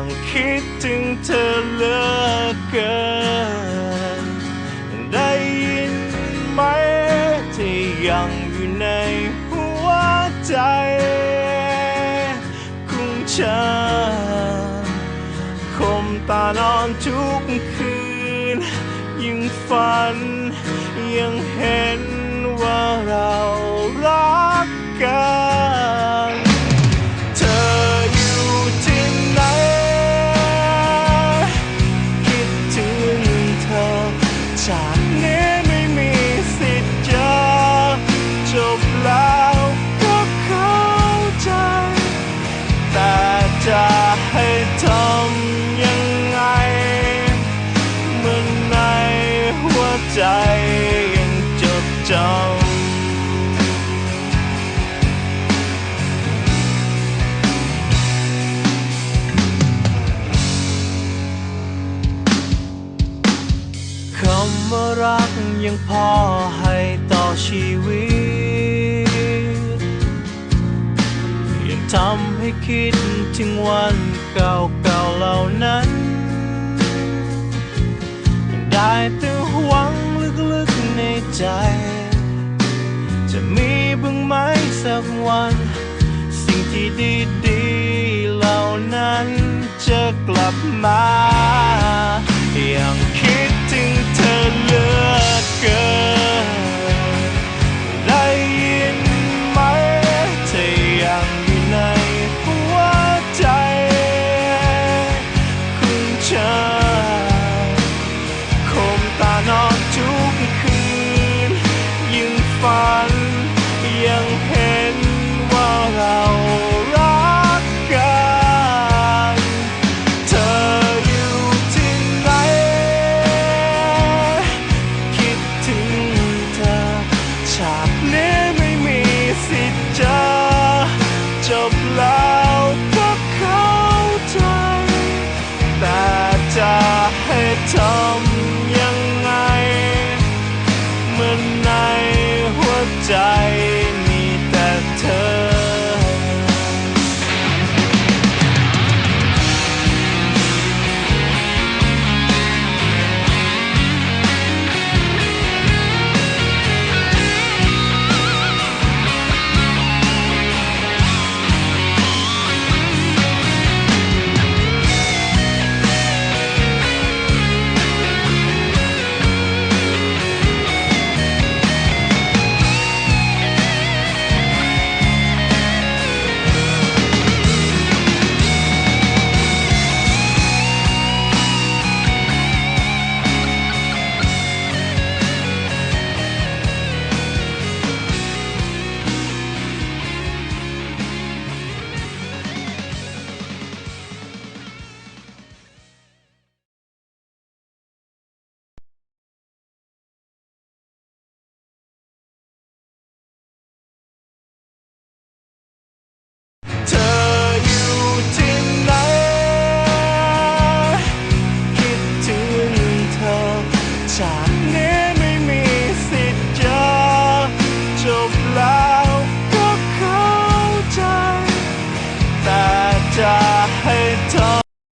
ยังคิดถึงเธอเหลือเกิน ได้ยินไหมที่ยังอยู่ในหัวใจของฉันคมตานอนทุกคืน ยิ่งฝันยังเห็นว่าเรารักกันำว่ารักยังพอให้ต่อชีวิต ยังทำให้คิดถึงวันเก่าๆเหล่านั้นยังได้แต่หวังลึกๆในใจ จะมีบ้างไหมสักวัน สิ่งที่ดีๆเหล่านั้นจะกลับมา ยิ่